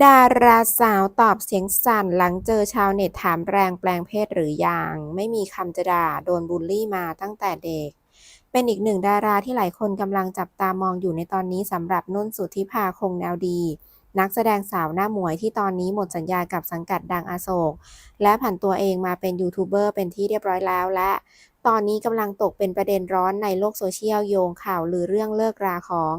ดาราสาวตอบเสียงสั่นหลังเจอชาวเน็ตถามแรงแปลงเพศหรือยัง ไม่มีคำจะด่าโดนบูลลี่มาตั้งแต่เด็ก เป็นอีกหนึ่งดาราที่หลายคนกำลังจับตามองอยู่ในตอนนี้สำหรับนุ่นสุทธิภาคงแนวดี นักแสดงสาวหน้าหมวยที่ตอนนี้หมดสัญญากับสังกัดดังอโศก และผันตัวเองมาเป็นยูทูบเบอร์เป็นที่เรียบร้อยแล้วและตอนนี้กำลังตกเป็นประเด็นร้อนในโลกโซเชียลโยงข่าวลือเรื่องเลิกราของ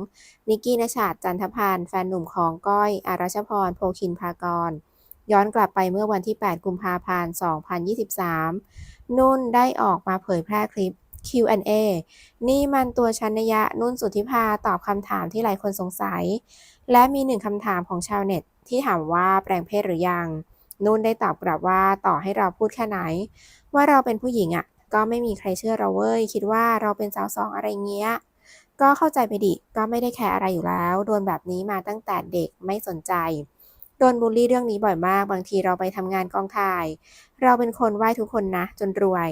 นิกกี้นชาตจันทพันธ์แฟนหนุ่มของก้อย อารัชพรโพคินพากร ย้อนกลับไปเมื่อวันที่ 8 กุมภาพันธ์ 2023 นุ่นได้ออกมาเผยแพร่คลิป Q&A นี่มันตัวชันยะนุ่นสุทธิภาตอบคำถามที่หลายคนสงสัย และมีหนึ่งคำถามของชาวเน็ต ที่ถามว่าแปลงเพศหรือยัง นุ่นได้ตอบกลับว่าต่อให้เราพูดแค่ไหน ว่าเราเป็นผู้หญิงอะ่ะ ก็ไม่มีใครเชื่อเราเว้ย คิดว่าเราเป็นสาวสองอะไรเงี้ย ก็เข้าใจไปดิ ก็ไม่ได้แคร์อะไรอยู่แล้ว โดนแบบนี้มาตั้งแต่เด็กไม่สนใจ ดนบูลลี่เรื่องนี้บ่อยมาก บางทีเราไปทำงานกองถ่าย เราเป็นคนไหว้ทุกคนนะ จนรวย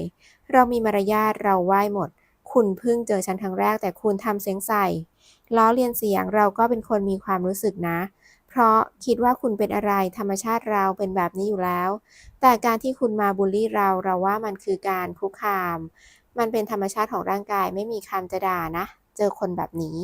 เรามีมารยาทเราไหว้หมด คุณเพิ่งเจอฉันครั้งแรกแต่คุณทำเสียงใส่ล้อเลียนเสียงเราก็เป็นคนมีความรู้สึกนะ เพราะคิดว่าคุณเป็นอะไรธรรมชาติเราเป็นแบบนี้อยู่แล้ว แต่การที่คุณมาบูลลี่เราเราว่ามันคือการคุกคาม มันเป็นธรรมชาติของร่างกายไม่มีคำจะด่านะ เจอคนแบบนี้